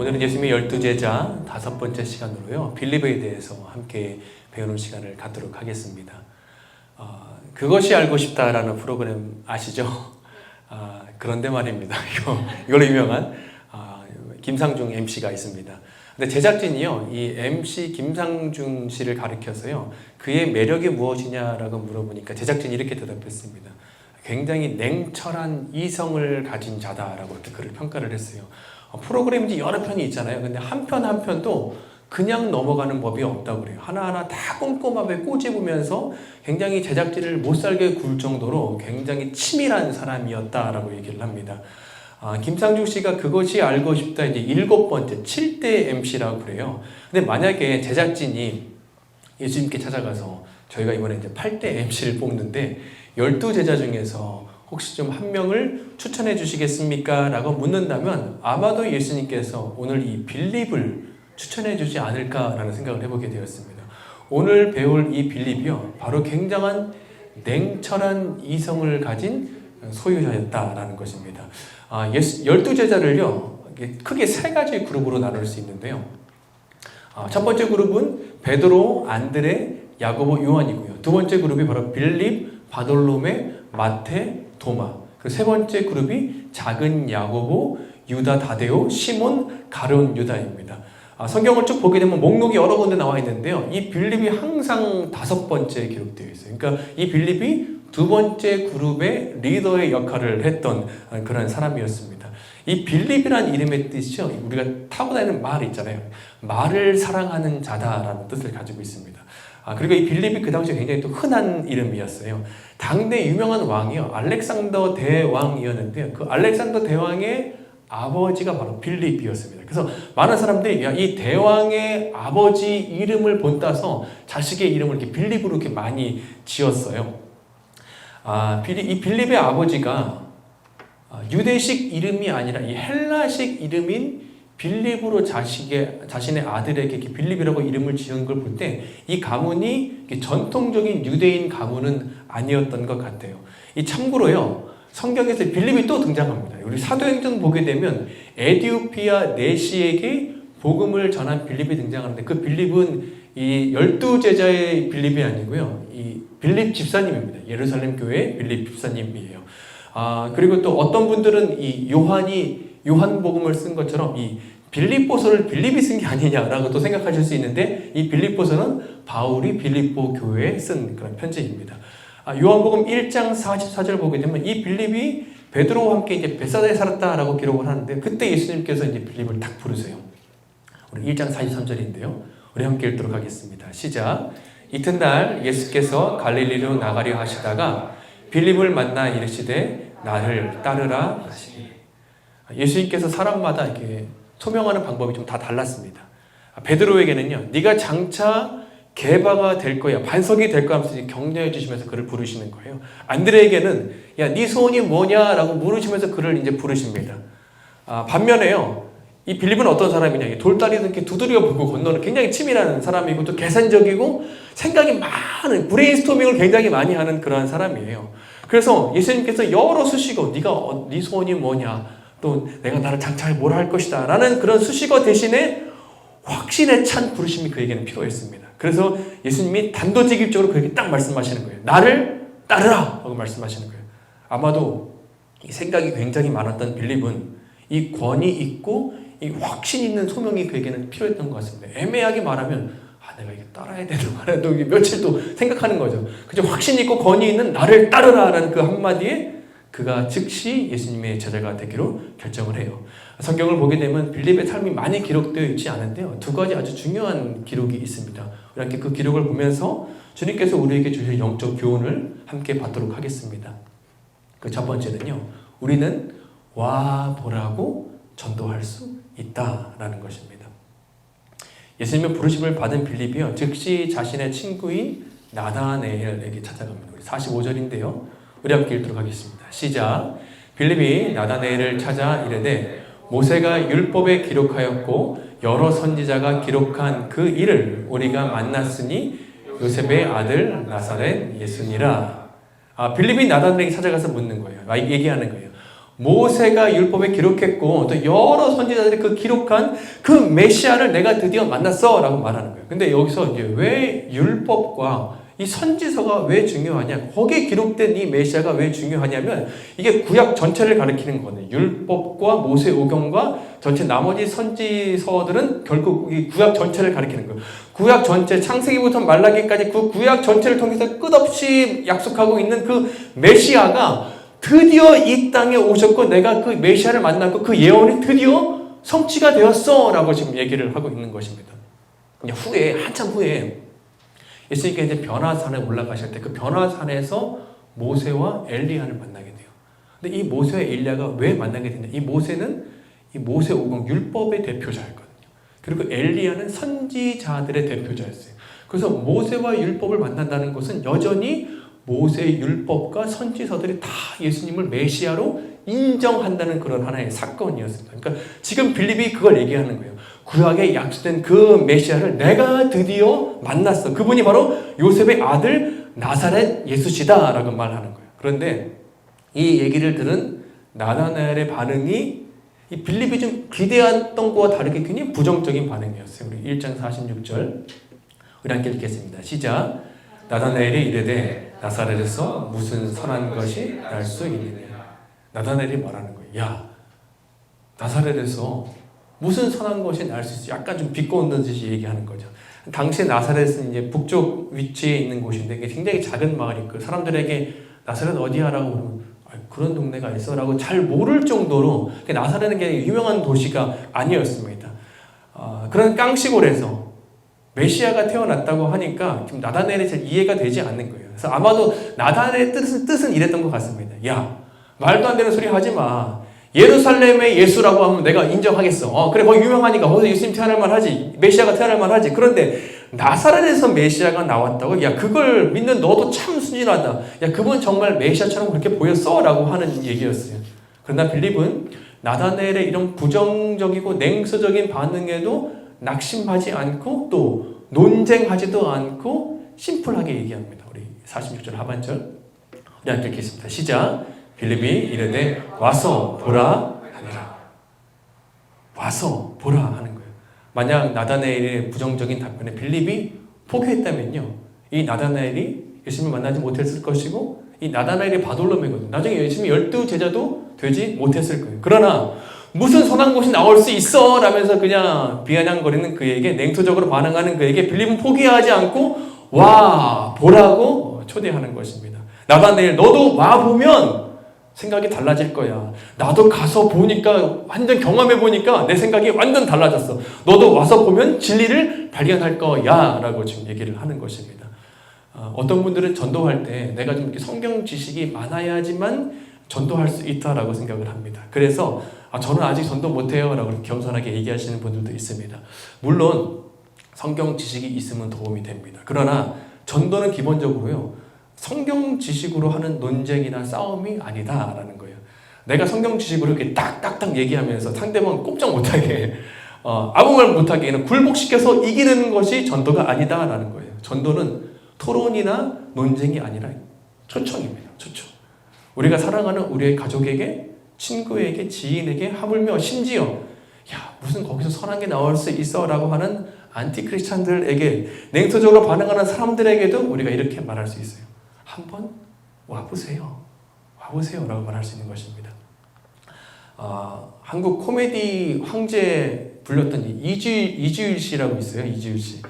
오늘은 예수님의 열두 제자 다섯 번째 시간으로요. 빌립에 대해서 함께 배우는 시간을 갖도록 하겠습니다. 어, 그것이 알고 싶다라는 프로그램 아시죠? 아, 그런데 말입니다. 이거, 이걸로 유명한 아, 김상중 MC가 있습니다. 근데 제작진이요, 이 MC 김상중 씨를 가리켜서요, 그의 매력이 무엇이냐라고 물어보니까 제작진이 이렇게 대답했습니다. 굉장히 냉철한 이성을 가진 자다라고 그를 평가를 했어요. 어, 프로그램이 여러 편이 있잖아요. 근데 한 편 한 편도 그냥 넘어가는 법이 없다고 그래요. 하나하나 다 꼼꼼하게 꼬집으면서 굉장히 제작진을 못 살게 굴 정도로 굉장히 치밀한 사람이었다라고 얘기를 합니다. 아, 김상중 씨가 그것이 알고 싶다 이제 일곱 번째 7대 MC라고 그래요. 근데 만약에 제작진이 예수님께 찾아가서 저희가 이번에 이제 8대 MC를 뽑는데 12제자 중에서 혹시 좀 한 명을 추천해 주시겠습니까? 라고 묻는다면 아마도 예수님께서 오늘 이 빌립을 추천해 주지 않을까라는 생각을 해보게 되었습니다. 오늘 배울 이 빌립이요. 바로 굉장한 냉철한 이성을 가진 소유자였다라는 것입니다. 아, 열두 제자를요. 크게 세 가지 그룹으로 나눌 수 있는데요. 아, 첫 번째 그룹은 베드로, 안드레, 야고보, 요한이고요. 두 번째 그룹이 바로 빌립, 바돌로메, 마테, 도마. 그리고 세 번째 그룹이 작은 야고보, 유다 다데오, 시몬, 가룟 유다입니다. 아, 성경을 쭉 보게 되면 목록이 여러 군데 나와 있는데요. 이 빌립이 항상 다섯 번째 기록되어 있어요. 그러니까 이 빌립이 두 번째 그룹의 리더의 역할을 했던 그런 사람이었습니다. 이 빌립이란 이름의 뜻이요. 우리가 타고 다니는 말 있잖아요. 말을 사랑하는 자다라는 뜻을 가지고 있습니다. 아, 그리고 이 빌립이 그 당시에 굉장히 또 흔한 이름이었어요. 당대 유명한 왕이요. 알렉산더 대왕이었는데요. 그 알렉산더 대왕의 아버지가 바로 빌립이었습니다. 그래서 많은 사람들이 야, 이 대왕의 아버지 이름을 본따서 자식의 이름을 이렇게 빌립으로 이렇게 많이 지었어요. 아, 빌립, 이 빌립의 아버지가 아, 유대식 이름이 아니라 이 헬라식 이름인 빌립으로 자식의, 자신의 아들에게 빌립이라고 이름을 지은 걸 볼 때 이 가문이 전통적인 유대인 가문은 아니었던 것 같아요. 이 참고로요, 성경에서 빌립이 또 등장합니다. 우리 사도행전 보게 되면 에디오피아 내시에게 복음을 전한 빌립이 등장하는데 그 빌립은 이 열두 제자의 빌립이 아니고요. 이 빌립 집사님입니다. 예루살렘 교회 빌립 집사님이에요. 아, 그리고 또 어떤 분들은 이 요한이 요한복음을 쓴 것처럼 이 빌립보서를 빌립이 쓴 게 아니냐라고 또 생각하실 수 있는데 이 빌립보서는 바울이 빌립보 교회에 쓴 그런 편지입니다. 아, 요한복음 1장 44절 보게 되면 이 빌립이 베드로와 함께 이제 베사다에 살았다라고 기록을 하는데 그때 예수님께서 이제 빌립을 딱 부르세요. 우리 1장 43절인데요. 우리 함께 읽도록 하겠습니다. 시작. 이튿날 예수께서 갈릴리로 나가려 하시다가 빌립을 만나 이르시되 나를 따르라 하시니 예수님께서 사람마다 이렇게 소명하는 방법이 좀 다 달랐습니다. 베드로에게는요, 네가 장차 개바가 될 거야, 반석이 될 거야 하면서 격려해 주시면서 그를 부르시는 거예요. 안드레에게는 야, 네 소원이 뭐냐라고 물으시면서 그를 이제 부르십니다. 아, 반면에요, 이 빌립은 어떤 사람이냐, 이렇게 두드려 보고 건너는 굉장히 치밀한 사람이고 또 계산적이고 생각이 많은 브레인스토밍을 굉장히 많이 하는 그러한 사람이에요. 그래서 예수님께서 여러 수식어, 네가 어, 네 소원이 뭐냐, 또 내가 나를 장차에 뭘 할 것이다. 라는 그런 수식어 대신에 확신에 찬 부르심이 그에게는 필요했습니다. 그래서 예수님이 단도직입적으로 그에게 딱 말씀하시는 거예요. 나를 따르라! 하고 말씀하시는 거예요. 아마도 이 생각이 굉장히 많았던 빌립은 이 권위 있고 이 확신 있는 소명이 그에게는 필요했던 것 같습니다. 애매하게 말하면 아, 내가 이게 따라야 말에 또 며칠 또 생각하는 거죠. 그저 확신 있고 권위 있는 나를 따르라라는 그 한마디에 그가 즉시 예수님의 제자가 되기로 결정을 해요. 성경을 보게 되면 빌립의 삶이 많이 기록되어 있지 않은데요. 두 가지 아주 중요한 기록이 있습니다. 이렇게 그 기록을 보면서 주님께서 우리에게 주실 영적 교훈을 함께 받도록 하겠습니다. 그 첫 번째는요. 우리는 와 보라고 전도할 수 있다라는 것입니다. 예수님의 부르심을 받은 빌립이요. 즉시 자신의 친구인 나다네엘에게 찾아갑니다. 45절인데요. 우리 함께 읽도록 하겠습니다. 시작. 빌립이 나다네엘을 찾아 이르되 모세가 율법에 기록하였고 여러 선지자가 기록한 그 일을 우리가 만났으니 요셉의 아들 나사렛 예수니라. 아, 빌립이 나다네엘에게 찾아가서 묻는 거예요. 아, 얘기하는 거예요. 모세가 율법에 기록했고 또 여러 선지자들이 그 기록한 그 메시아를 내가 드디어 만났어라고 말하는 거예요. 근데 여기서 이제 왜 율법과 이 선지서가 왜 중요하냐? 거기에 기록된 이 메시아가 왜 중요하냐면 이게 구약 전체를 가리키는 거거든요. 율법과 모세 오경과 전체 나머지 선지서들은 결국 이 구약 전체를 가리키는 거예요. 구약 전체 창세기부터 말라기까지 그 구약 전체를 통해서 끝없이 약속하고 있는 그 메시아가 드디어 이 땅에 오셨고 내가 그 메시아를 만났고 그 예언이 드디어 성취가 되었어라고 지금 얘기를 하고 있는 것입니다. 후에 한참 후에 예수님께 이제 변화산에 올라가실 때 그 변화산에서 모세와 엘리야를 만나게 돼요. 근데 이 모세와 엘리야가 왜 만나게 되냐? 이 모세는 이 모세 오경 율법의 대표자였거든요. 그리고 엘리야는 선지자들의 대표자였어요. 그래서 모세와 율법을 만난다는 것은 여전히 모세의 율법과 선지서들이 다 예수님을 메시아로 인정한다는 그런 하나의 사건이었습니다. 그러니까 지금 빌립이 그걸 얘기하는 거예요. 구약에 약속된 그 메시아를 내가 드디어 만났어. 그분이 바로 요셉의 아들 나사렛 예수시다라고 말하는 거예요. 그런데 이 얘기를 들은 나다나엘의 반응이 이 빌립이 좀 기대했던 것과 다르게 굉장히 부정적인 반응이었어요. 우리 1장 46절 우리 함께 읽겠습니다. 시작. 나다나엘이 이르되 나사렛에서 무슨 선한 것이 날 수 있느냐. 나다나엘이 말하는 거예요. 야, 나사렛에서 무슨 선한 것이 날수 있어? 약간 좀 비꼬는 듯이 얘기하는 거죠. 당시 나사렛은 이제 북쪽 위치에 있는 곳인데 이게 굉장히 작은 마을이고 그 사람들에게 나사렛 어디야라고 그러면 아, 그런 동네가 있어라고 잘 모를 정도로 나사렛은 게 유명한 도시가 아니었습니다. 어, 그런 깡시골에서 메시아가 태어났다고 하니까 지금 나다넬이 잘 이해가 되지 않는 거예요. 그래서 아마도 나다넬의 뜻은, 뜻은 이랬던 것 같습니다. 야 말도 안 되는 소리 하지 마. 예루살렘의 예수라고 하면 내가 인정하겠어. 어, 그래, 거기 유명하니까 거기서 예수님 태어날 만하지. 메시아가 태어날 만하지. 그런데 나사렛에서 메시아가 나왔다고? 야, 그걸 믿는 너도 참 순진하다. 야, 그분 정말 메시아처럼 그렇게 보였어? 라고 하는 얘기였어요. 그러나 빌립은 나다넬의 이런 부정적이고 냉소적인 반응에도 낙심하지 않고 또 논쟁하지도 않고 심플하게 얘기합니다. 우리 46절 하반절. 우리 함께 읽겠습니다. 시작. 빌립이 이르되 와서 보라 하니라. 와서 보라 하는 거예요. 만약 나다나엘의 부정적인 답변에 빌립이 포기했다면요. 이 나다나엘이 예수님을 만나지 못했을 것이고 이 나다나엘이 바돌로메거든요. 나중에 예수님이 열두 제자도 되지 못했을 거예요. 그러나 무슨 선한 곳이 나올 수 있어 라면서 그냥 비아냥거리는 그에게 냉소적으로 반응하는 그에게 빌립은 포기하지 않고 와 보라고 초대하는 것입니다. 나다나엘 너도 와 보면 생각이 달라질 거야. 나도 가서 보니까 완전 경험해 보니까 내 생각이 완전 달라졌어. 너도 와서 보면 진리를 발견할 거야라고 지금 얘기를 하는 것입니다. 어, 떤 분들은 전도할 때 내가 좀 이렇게 성경 지식이 많아야지만 전도할 수 있다라고 생각을 합니다. 그래서 아, 저는 아직 전도 못해요라고 겸손하게 얘기하시는 분들도 있습니다. 물론 성경 지식이 있으면 도움이 됩니다. 그러나 전도는 기본적으로요. 성경 지식으로 하는 논쟁이나 싸움이 아니다라는 거예요. 내가 성경 지식으로 이렇게 딱딱딱 얘기하면서 상대방 꼼짝 못하게 어, 아무 말 못하게 굴복시켜서 이기는 것이 전도가 아니다라는 거예요. 전도는 토론이나 논쟁이 아니라 초청입니다. 초청. 우리가 사랑하는 우리의 가족에게, 친구에게, 지인에게 하물며 심지어 야 무슨 거기서 선한 게 나올 수 있어라고 하는 안티크리스찬들에게 냉소적으로 반응하는 사람들에게도 우리가 이렇게 말할 수 있어요. 한번 와보세요. 와보세요. 라고 말할 수 있는 것입니다. 어, 한국 코미디 황제 불렸던 이주일 씨라고 있어요. 이주일 씨.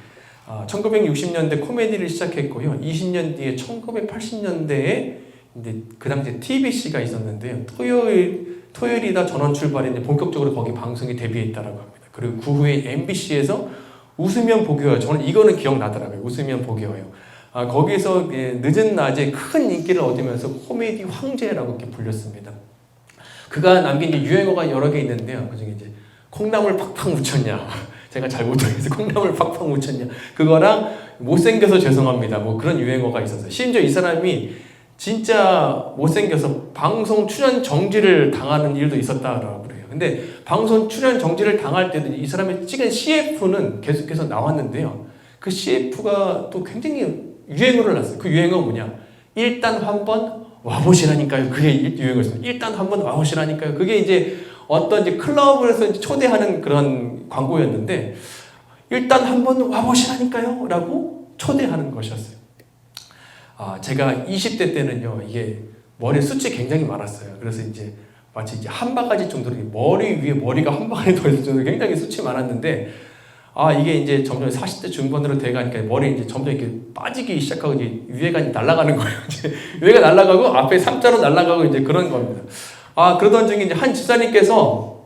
어, 1960년대 코미디를 시작했고요. 20년 뒤에 1980년대에 이제 그 당시에 TBC가 있었는데요. 토요일, 토요일이다 전원 출발에 이제 본격적으로 거기 방송에 데뷔했다라고 합니다. 그리고 그 후에 MBC에서 웃으면 보기워요. 저는 이거는 기억나더라고요. 웃으면 보기워요. 아, 거기서 늦은 낮에 큰 인기를 얻으면서 코미디 황제라고 이렇게 불렸습니다. 그가 남긴 유행어가 여러 개 있는데요. 그 중에 이제 콩나물 팍팍 묻혔냐. 제가 잘 못하겠어요. 콩나물 팍팍 묻혔냐. 그거랑 못생겨서 죄송합니다. 뭐 그런 유행어가 있었어요. 심지어 이 사람이 진짜 못생겨서 방송 출연 정지를 당하는 일도 있었다라고 그래요. 근데 방송 출연 정지를 당할 때도 이 사람이 찍은 CF는 계속해서 나왔는데요. 그 CF가 또 굉장히 유행어를 놨어요. 그 유행어 뭐냐? 일단 한번 와보시라니까요. 그게 유행어였습니다. 일단 한번 와보시라니까요. 그게 이제 어떤 이제 클럽에서 이제 초대하는 그런 광고였는데 일단 한번 와보시라니까요. 라고 초대하는 것이었어요. 아, 제가 20대 때는요, 이게 머리에 숱이 굉장히 많았어요. 그래서 이제 마치 이제 한 바가지 정도로 머리 위에 머리가 한 바가지 더 있을 정도로 굉장히 숱이 많았는데, 아, 이게 이제 점점 40대 중반으로 돼가니까 머리 이제 점점 이렇게 빠지기 시작하고 이제 위에가 날아가는 거예요. 위에가 날아가고 앞에 삼자로 날아가고 이제 그런 겁니다. 아, 그러던 중에 이제 한 집사님께서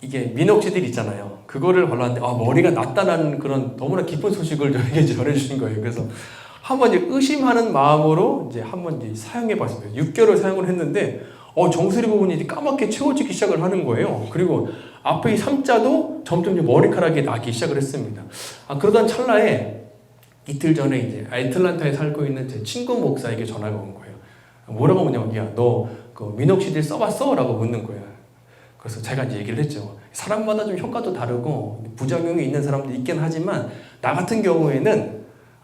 이게 민옥지들 있잖아요. 그거를 발랐는데, 아, 머리가 났다는 그런 너무나 기쁜 소식을 저에게 전해주신 거예요. 그래서 한번 이제 의심하는 마음으로 이제 한번 이제 사용해 봤습니다. 6개월 사용을 했는데, 어, 정수리 부분이 이제 까맣게 채워지기 시작을 하는 거예요. 그리고 앞에 이 삼자도 점점 이제 머리카락이 나기 시작을 했습니다. 아, 그러던 찰나에 이틀 전에 이제 애틀란타에 살고 있는 제 친구 목사에게 전화가 온 거예요. 뭐라고 묻냐면, 야, 너그 미녹시딜 써봤어? 라고 묻는 거예요. 그래서 제가 이제 얘기를 했죠. 사람마다 좀 효과도 다르고 부작용이 있는 사람도 있긴 하지만 나 같은 경우에는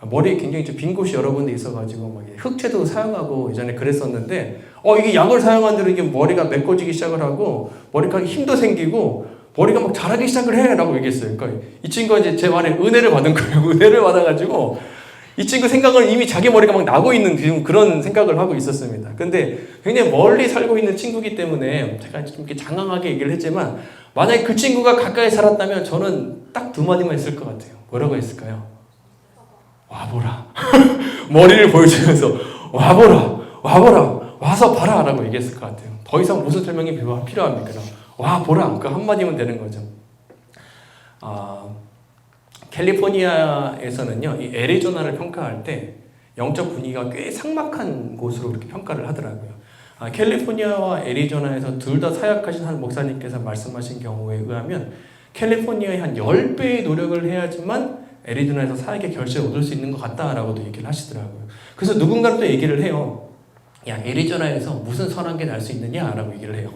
머리에 굉장히 좀 빈 곳이 여러 군데 있어가지고 막 흑채도 사용하고 예전에 그랬었는데 어 이게 약을 사용한 대로 이게 머리가 메꿔지기 시작을 하고 머리카락에 힘도 생기고 머리가 막 자라기 시작을 해라고 얘기했어요. 그러니까 이 친구가 이제 제 말에 은혜를 받은 거예요. 은혜를 받아가지고 이 친구 생각은 이미 자기 머리가 막 나고 있는 지금 그런 생각을 하고 있었습니다. 근데 굉장히 멀리 살고 있는 친구기 때문에 제가 좀 이렇게 장황하게 얘기를 했지만 만약에 그 친구가 가까이 살았다면 저는 딱 두 마디만 했을 것 같아요. 뭐라고 했을까요? 와보라. 머리를 보여주면서 와보라. 와보라. 와서 봐라. 라고 얘기했을 것 같아요. 더 이상 무슨 설명이 필요- 필요합니까? 와보라. 그 한마디면 되는 거죠. 아, 캘리포니아에서는요, 이 애리조나를 평가할 때 영적 분위기가 꽤 삭막한 곳으로 그렇게 평가를 하더라고요. 아, 캘리포니아와 애리조나에서 둘 다 사역하신 한 목사님께서 말씀하신 경우에 의하면 캘리포니아의 한 10배의 노력을 해야지만 애리조나에서 사역의 결실을 얻을 수 있는 것 같다라고도 얘기를 하시더라고요. 그래서 누군가는 또 얘기를 해요. 야, 애리조나에서 무슨 선한 게 날 수 있느냐라고 얘기를 해요.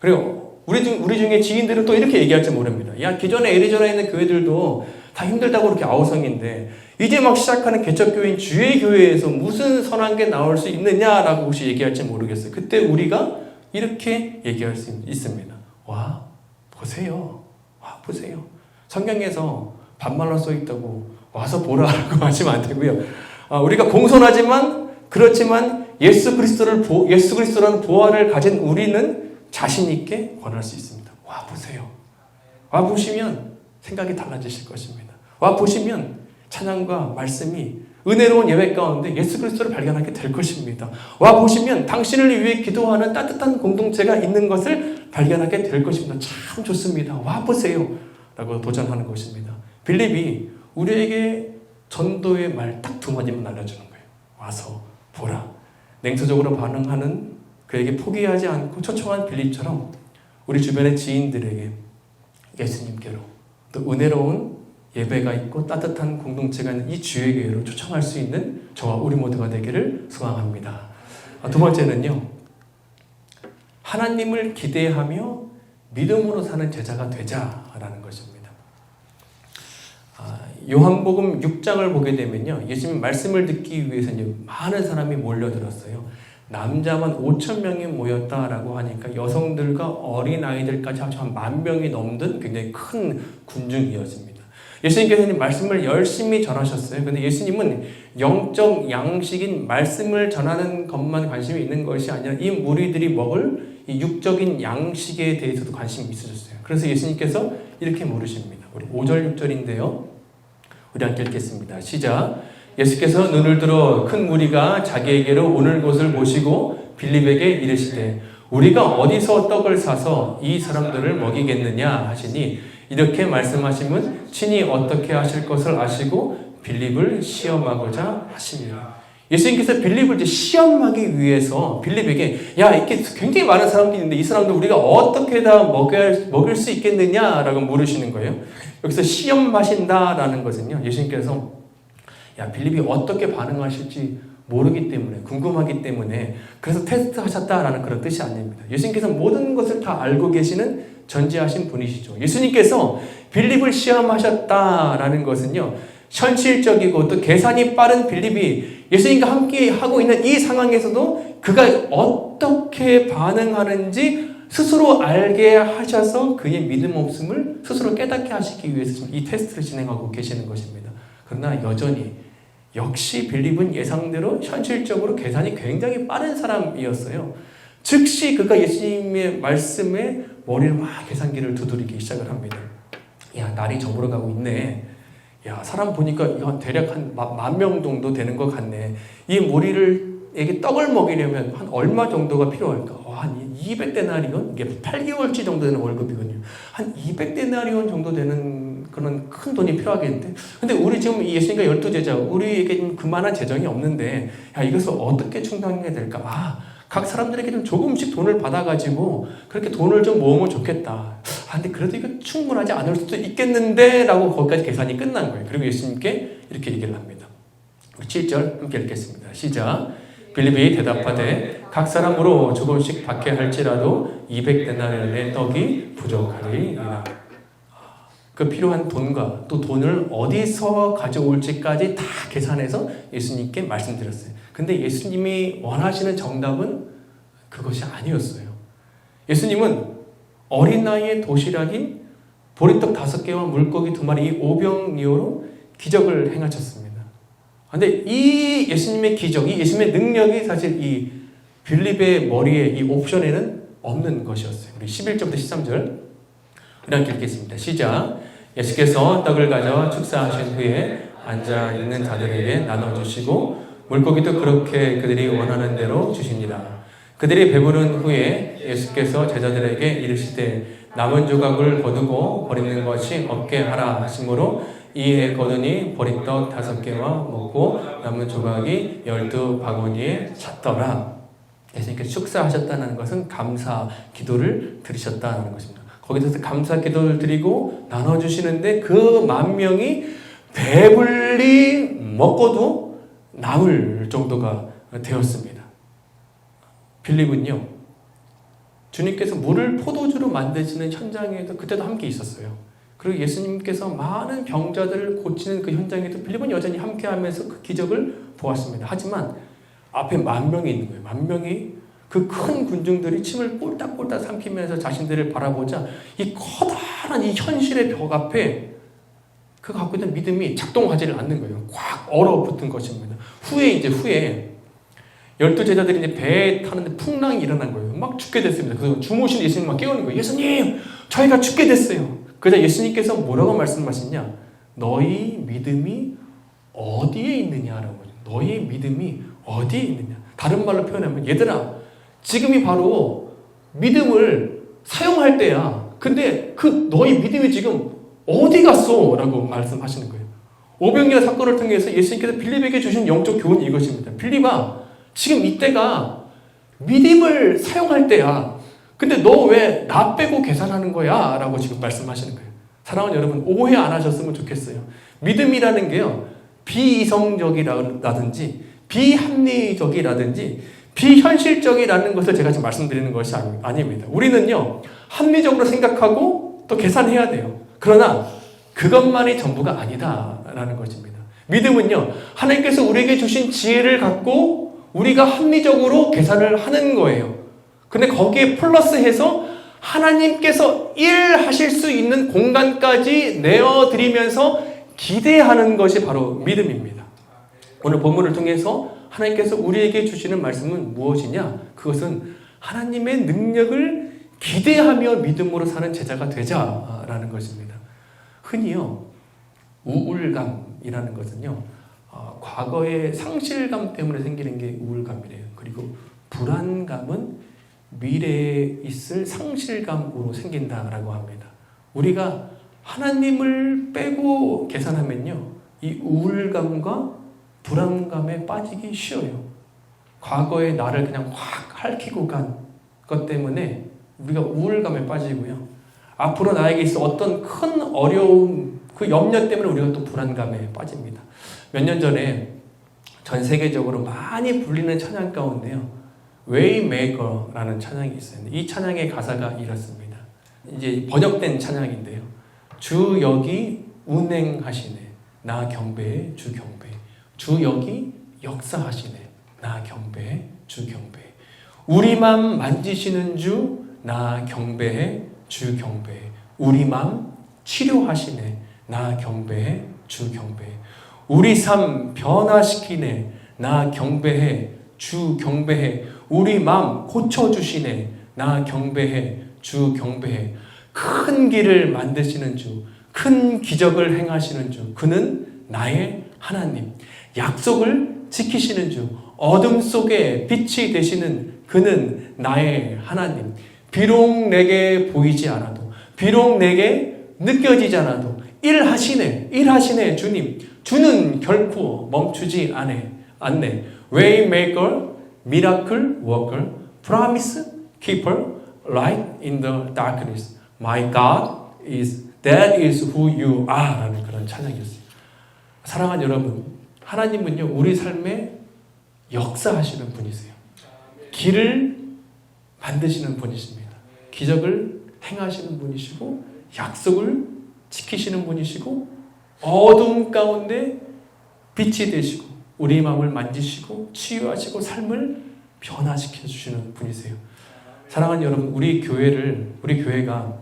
그리고 우리 중 우리 중에 지인들은 또 이렇게 얘기할지 모릅니다. 야, 기존에 애리조나에 있는 교회들도 다 힘들다고 그렇게 아우성인데 이제 막 시작하는 개척교회인 주의 교회에서 무슨 선한 게 나올 수 있느냐라고 혹시 얘기할지 모르겠어요. 그때 우리가 이렇게 얘기할 수 있습니다. 와, 보세요. 와, 보세요. 성경에서 반말로 써 있다고 와서 보라라고 하시면 안 되고요. 아, 우리가 공손하지만 그렇지만 예수 그리스도를 보, 예수 그리스도라는 보화를 가진 우리는 자신 있게 권할 수 있습니다. 와 보세요. 와 보시면 생각이 달라지실 것입니다. 와 보시면 찬양과 말씀이 은혜로운 예배 가운데 예수 그리스도를 발견하게 될 것입니다. 와 보시면 당신을 위해 기도하는 따뜻한 공동체가 있는 것을 발견하게 될 것입니다. 참 좋습니다. 와 보세요. 라고 도전하는 것입니다. 빌립이 우리에게 전도의 말 딱 두 마디만 날려주는 거예요. 와서 보라. 냉소적으로 반응하는 그에게 포기하지 않고 초청한 빌립처럼 우리 주변의 지인들에게 예수님께로 또 은혜로운 예배가 있고 따뜻한 공동체가 있는 이 주의 교회로 초청할 수 있는 저와 우리 모두가 되기를 소망합니다. 아, 두 번째는요. 하나님을 기대하며 믿음으로 사는 제자가 되자라는 것입니다. 아, 요한복음 6장을 보게 되면요. 예수님 말씀을 듣기 위해서 많은 사람이 몰려들었어요. 남자만 5천 명이 모였다라고 하니까 여성들과 어린 아이들까지 합쳐 한만 명이 넘는 굉장히 큰 군중이었습니다. 예수님께서는 말씀을 열심히 전하셨어요. 근데 예수님은 영적 양식인 말씀을 전하는 것만 관심이 있는 것이 아니라 이 무리들이 먹을 이 육적인 양식에 대해서도 관심이 있으셨어요. 그래서 예수님께서 이렇게 물으십니다. 우리 5절 6절인데요. 우리 함께 읽겠습니다. 시작. 예수께서 눈을 들어 큰 무리가 자기에게로 오는 곳을 보시고 빌립에게 이르시되 우리가 어디서 떡을 사서 이 사람들을 먹이겠느냐 하시니 이렇게 말씀하시면 친히 어떻게 하실 것을 아시고 빌립을 시험하고자 하십니다. 예수님께서 빌립을 이제 시험하기 위해서 빌립에게 야 이렇게 굉장히 많은 사람들이 있는데 이 사람들 우리가 어떻게 다 먹을, 먹을 수 있겠느냐라고 물으시는 거예요. 여기서 시험하신다라는 것은요. 예수님께서 야 빌립이 어떻게 반응하실지 모르기 때문에 궁금하기 때문에 그래서 테스트 하셨다라는 그런 뜻이 아닙니다. 예수님께서 모든 것을 다 알고 계시는 전지하신 분이시죠. 예수님께서 빌립을 시험하셨다라는 것은요. 현실적이고 또 계산이 빠른 빌립이 예수님과 함께 하고 있는 이 상황에서도 그가 어떻게 반응하는지 스스로 알게 하셔서 그의 믿음 없음을 스스로 깨닫게 하시기 위해서 이 테스트를 진행하고 계시는 것입니다. 그러나 여전히 역시 빌립은 예상대로 현실적으로 계산이 굉장히 빠른 사람이었어요. 즉시 그가 예수님의 말씀에 머리를 막 계산기를 두드리기 시작을 합니다. 야, 날이 저물어 가고 있네. 야, 사람 보니까 야, 대략 한 만 명 정도 되는 것 같네. 이 머리를 에게 떡을 먹이려면 한 얼마 정도가 필요할까? 어, 한 200데나리온? 이게 8개월치 정도 되는 월급이거든요. 한 200데나리온 정도 되는 그런 큰 돈이 필요하겠는데. 근데 우리 지금 예수님과 열두 제자, 우리에게 그만한 재정이 없는데, 야, 이것을 어떻게 충당해야 될까? 아, 각 사람들에게 좀 조금씩 돈을 받아가지고 그렇게 돈을 좀 모으면 좋겠다. 아, 근데 그래도 이거 충분하지 않을 수도 있겠는데? 라고 거기까지 계산이 끝난 거예요. 그리고 예수님께 이렇게 얘기를 합니다. 7절 함께 읽겠습니다. 시작. 빌립이 대답하되 각 사람으로 조금씩 받게 할지라도 200데나리온의 떡이 부족하리이다. 그 필요한 돈과 또 돈을 어디서 가져올지까지 다 계산해서 예수님께 말씀드렸어요. 근데 예수님이 원하시는 정답은 그것이 아니었어요. 예수님은 어린 나이에 도시락인 보리떡 다섯 개와 물고기 두 마리 오병이어로 기적을 행하셨습니다. 근데 이 예수님의 기적, 이 예수님의 능력이 사실 이 빌립의 머리에 이 옵션에는 없는 것이었어요. 우리 11절부터 13절 이렇게 읽겠습니다. 시작. 예수께서 떡을 가져 축사하신 후에 앉아 있는 자들에게 나눠주시고 물고기도 그렇게 그들이 원하는 대로 주십니다. 그들이 배부른 후에 예수께서 제자들에게 이르시되 남은 조각을 거두고 버리는 것이 없게 하라 하심으로 이에 거두니 보리떡 다섯 개와 먹고 남은 조각이 열두 바구니에 찼더라. 예수님께서 축사하셨다는 것은 감사 기도를 드리셨다는 것입니다. 거기서 감사 기도를 드리고 나눠주시는데 그 만 명이 배불리 먹고도 남을 정도가 되었습니다. 빌립은요, 주님께서 물을 포도주로 만드시는 현장에도 그때도 함께 있었어요. 그리고 예수님께서 많은 병자들을 고치는 그 현장에도 빌립은 여전히 함께 하면서 그 기적을 보았습니다. 하지만 앞에 만 명이 있는 거예요. 만 명이 그 큰 군중들이 침을 꼴딱꼴딱 삼키면서 자신들을 바라보자 이 커다란 이 현실의 벽 앞에 그 갖고 있는 믿음이 작동하지를 않는 거예요. 꽉 얼어붙은 것입니다. 후에 이제 후에 열두 제자들이 이제 배에 타는데 풍랑이 일어난 거예요. 막 죽게 됐습니다. 그래서 주무신 예수님 막 깨우는 거예요. 예수님, 저희가 죽게 됐어요. 그래서 예수님께서 뭐라고 말씀하시냐? 너희 믿음이 어디에 있느냐라고. 너희 믿음이 어디에 있느냐? 다른 말로 표현하면 얘들아, 지금이 바로 믿음을 사용할 때야. 근데 그 너희 믿음이 지금 어디 갔어? 라고 말씀하시는 거예요. 오병이어 사건을 통해서 예수님께서 빌립에게 주신 영적 교훈이 이것입니다. 빌립아, 지금 이때가 믿음을 사용할 때야. 근데 너 왜 나 빼고 계산하는 거야? 라고 지금 말씀하시는 거예요. 사랑하는 여러분, 오해 안 하셨으면 좋겠어요. 믿음이라는 게요, 비이성적이라든지, 비합리적이라든지, 비현실적이라는 것을 제가 지금 말씀드리는 것이 아닙니다. 우리는요, 합리적으로 생각하고 또 계산해야 돼요. 그러나 그것만이 전부가 아니다라는 것입니다. 믿음은요, 하나님께서 우리에게 주신 지혜를 갖고 우리가 합리적으로 계산을 하는 거예요. 근데 거기에 플러스해서 하나님께서 일하실 수 있는 공간까지 내어드리면서 기대하는 것이 바로 믿음입니다. 오늘 본문을 통해서 하나님께서 우리에게 주시는 말씀은 무엇이냐? 그것은 하나님의 능력을 기대하며 믿음으로 사는 제자가 되자라는 것입니다. 흔히요, 우울감이라는 것은요, 어, 과거의 상실감 때문에 생기는 게 우울감이래요. 그리고 불안감은 미래에 있을 상실감으로 생긴다라고 합니다. 우리가 하나님을 빼고 계산하면요, 이 우울감과 불안감에 빠지기 쉬워요. 과거의 나를 그냥 확 핥히고 간 것 때문에 우리가 우울감에 빠지고요. 앞으로 나에게 있어 어떤 큰 어려움, 그 염려 때문에 우리가 또 불안감에 빠집니다. 몇 년 전에 전 세계적으로 많이 불리는 찬양 가운데요. 웨이메이커라는 찬양이 있어요. 이 찬양의 가사가 이렇습니다. 이제 번역된 찬양인데요. 주 여기 운행하시네. 나 경배해 주 경배. 주 여기 역사하시네. 나 경배해 주 경배. 우리 맘 만지시는 주 나 경배해 주 경배해. 우리 맘 치료하시네. 나 경배해 주 경배해. 우리 삶 변화시키네. 나 경배해 주 경배해. 우리 맘 고쳐주시네. 나 경배해 주 경배해. 큰 길을 만드시는 주, 큰 기적을 행하시는 주. 그는 나의 하나님. 약속을 지키시는 주. 어둠 속에 빛이 되시는 그는 나의 하나님. 비록 내게 보이지 않아도, 비록 내게 느껴지지 않아도, 일하시네, 일하시네, 주님. 주는 결코 멈추지 않네. 않네. Waymaker, Miracle Worker, Promise Keeper, Light in the Darkness. My God is, that is who you are. 라는 그런 찬양이었어요. 사랑하는 여러분, 하나님은요, 우리 삶에 역사하시는 분이세요. 길을 만드시는 분이십니다. 기적을 행하시는 분이시고, 약속을 지키시는 분이시고, 어둠 가운데 빛이 되시고, 우리 마음을 만지시고, 치유하시고, 삶을 변화시켜 주시는 분이세요. 사랑하는 여러분, 우리 교회를, 우리 교회가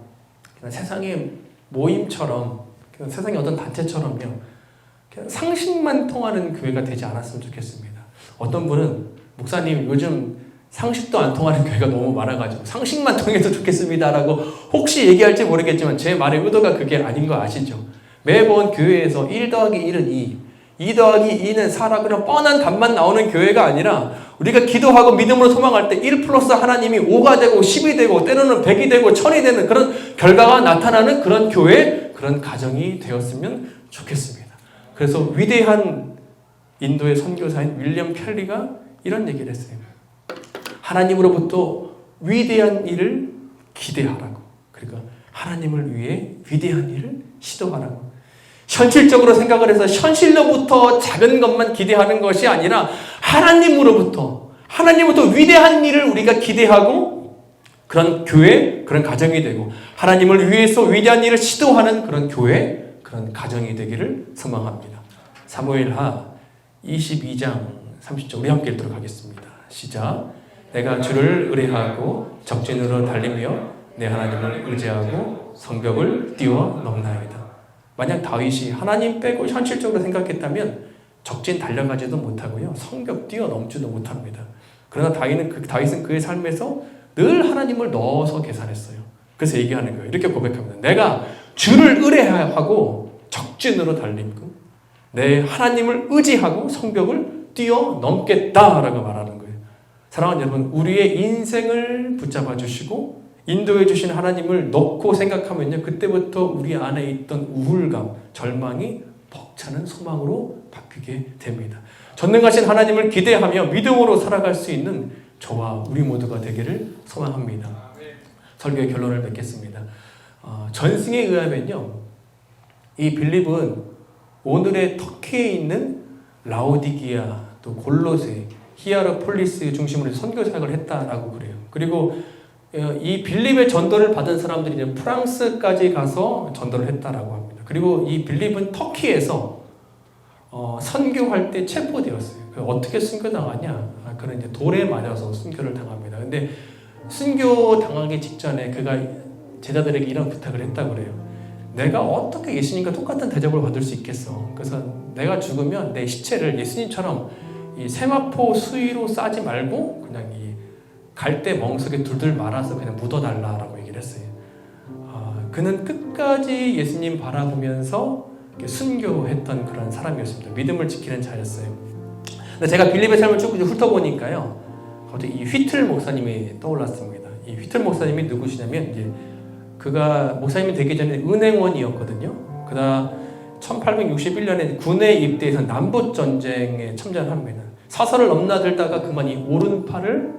세상의 모임처럼, 세상의 어떤 단체처럼요, 상식만 통하는 교회가 되지 않았으면 좋겠습니다. 어떤 분은, 목사님, 요즘 상식도 안 통하는 교회가 너무 많아가지고 상식만 통해도 좋겠습니다라고 혹시 얘기할지 모르겠지만 제 말의 의도가 그게 아닌 거 아시죠? 매번 교회에서 1 더하기 1은 2, 2 더하기 2는 4라 그냥 뻔한 답만 나오는 교회가 아니라 우리가 기도하고 믿음으로 소망할 때 1 플러스 하나님이 5가 되고 10이 되고 때로는 100이 되고 1000이 되는 그런 결과가 나타나는 그런 교회, 그런 가정이 되었으면 좋겠습니다. 그래서 위대한 인도의 선교사인 윌리엄 켈리가 이런 얘기를 했어요. 하나님으로부터 위대한 일을 기대하라고. 그러니까 하나님을 위해 위대한 일을 시도하라고. 현실적으로 생각을 해서 현실로부터 작은 것만 기대하는 것이 아니라 하나님으로부터 하나님부터 위대한 일을 우리가 기대하고 그런 교회, 그런 가정이 되고 하나님을 위해서 위대한 일을 시도하는 그런 교회, 그런 가정이 되기를 소망합니다. 사무엘하 22장 30절 우리 함께 읽도록 하겠습니다. 시작. 내가 주를 의뢰하고 적진으로 달리며 내 하나님을 의지하고 성벽을 뛰어 넘나이다. 만약 다윗이 하나님 빼고 현실적으로 생각했다면 적진 달려가지도 못하고요. 성벽 뛰어 넘지도 못합니다. 그러나 다윗은, 그, 다윗은 그의 삶에서 늘 하나님을 넣어서 계산했어요. 그래서 얘기하는 거예요. 이렇게 고백합니다. 내가 주를 의뢰하고 적진으로 달리고 내 하나님을 의지하고 성벽을 뛰어 넘겠다라고 말하는 거예요. 사랑하는 여러분, 우리의 인생을 붙잡아 주시고 인도해 주신 하나님을 놓고 생각하면요. 그때부터 우리 안에 있던 우울감, 절망이 벅차는 소망으로 바뀌게 됩니다. 전능하신 하나님을 기대하며 믿음으로 살아갈 수 있는 저와 우리 모두가 되기를 소망합니다. 설교의 결론을 맺겠습니다. 어, 전승에 의하면요. 이 빌립은 오늘의 터키에 있는 라오디기아 또 골로세 히아로폴리스 중심으로 선교 사역을 했다라고 그래요. 그리고 어, 이 빌립의 전도를 받은 사람들이 프랑스까지 가서 전도를 했다라고 합니다. 그리고 이 빌립은 터키에서 어, 선교할 때 체포되었어요. 어떻게 순교 당하냐? 아, 그는 이제 돌에 맞아서 순교를 당합니다. 근데 순교 당하기 직전에 그가 제자들에게 이런 부탁을 했다고 그래요. 내가 어떻게 예수님과 똑같은 대접을 받을 수 있겠어? 그래서 내가 죽으면 내 시체를 예수님처럼 이 세마포 수위로 싸지 말고 그냥 이 갈대 멍석에 둘둘 말아서 그냥 묻어달라라고 얘기를 했어요. 아, 그는 끝까지 예수님 바라보면서 순교했던 그런 사람이었습니다. 믿음을 지키는 자였어요. 근데 제가 빌립의 삶을 쭉 훑어보니까요, 갑자기 이 휘틀 목사님이 떠올랐습니다. 이 휘틀 목사님이 누구시냐면 이제 그가 목사님이 되기 전에 은행원이었거든요. 그다 1861년에 군에 입대해서 남북 전쟁에 참전합니다. 사설을 넘나들다가 그만 이 오른팔을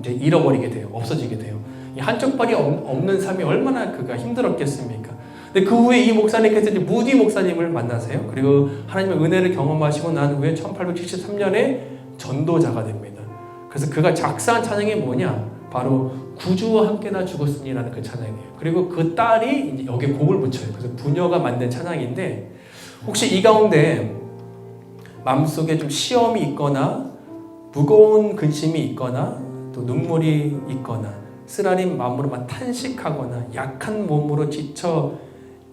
이제 잃어버리게 돼요. 없어지게 돼요. 이 한쪽 발이 없는 삶이 얼마나 그가 힘들었겠습니까? 근데 그 후에 이 목사님께서 이제 무디 목사님을 만나세요. 그리고 하나님의 은혜를 경험하시고 난 후에 1873년에 전도자가 됩니다. 그래서 그가 작사한 찬양이 뭐냐? 바로 구주와 함께 나 죽었으니라는 그 찬양이에요. 그리고 그 딸이 여기에 곡을 붙여요. 그래서 부녀가 만든 찬양인데 혹시 이 가운데 마음속에 좀 시험이 있거나 무거운 근심이 있거나 또 눈물이 있거나 쓰라린 마음으로만 탄식하거나 약한 몸으로 지쳐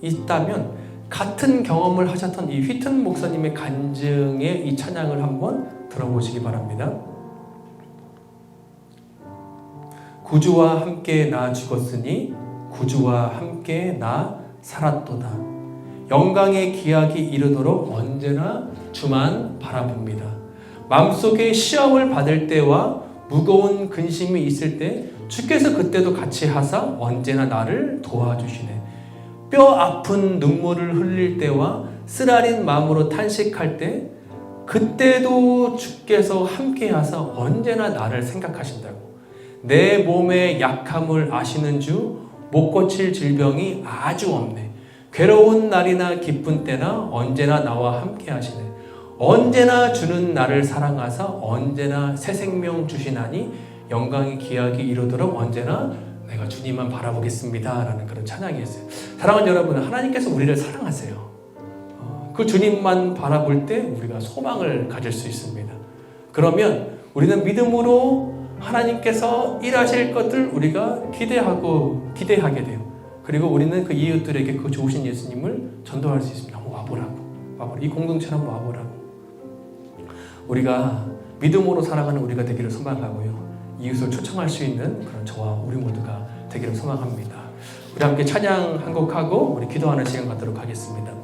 있다면 같은 경험을 하셨던 이 휘튼 목사님의 간증의 이 찬양을 한번 들어보시기 바랍니다. 구주와 함께 나 죽었으니 구주와 함께 나 살았도다. 영광의 기약이 이르도록 언제나 주만 바라봅니다. 마음속에 시험을 받을 때와 무거운 근심이 있을 때 주께서 그때도 같이 하사 언제나 나를 도와주시네. 뼈 아픈 눈물을 흘릴 때와 쓰라린 마음으로 탄식할 때 그때도 주께서 함께 하사 언제나 나를 생각하신다고. 내 몸의 약함을 아시는 주, 못 고칠 질병이 아주 없네. 괴로운 날이나 기쁜 때나 언제나 나와 함께 하시네. 언제나 주는 나를 사랑하사 언제나 새 생명 주시나니 영광의 기약이 이루도록 언제나 내가 주님만 바라보겠습니다. 라는 그런 찬양이었어요. 사랑하는 여러분, 하나님께서 우리를 사랑하세요. 어, 그 주님만 바라볼 때 우리가 소망을 가질 수 있습니다. 그러면 우리는 믿음으로 하나님께서 일하실 것들 우리가 기대하고 기대하게 돼요. 그리고 우리는 그 이웃들에게 그 좋으신 예수님을 전도할 수 있습니다. 와보라고. 와보라. 이 공동체 한번 와보라고. 우리가 믿음으로 살아가는 우리가 되기를 소망하고요. 이웃을 초청할 수 있는 그런 저와 우리 모두가 되기를 소망합니다. 우리 함께 찬양 한 곡하고 우리 기도하는 시간 갖도록 하겠습니다.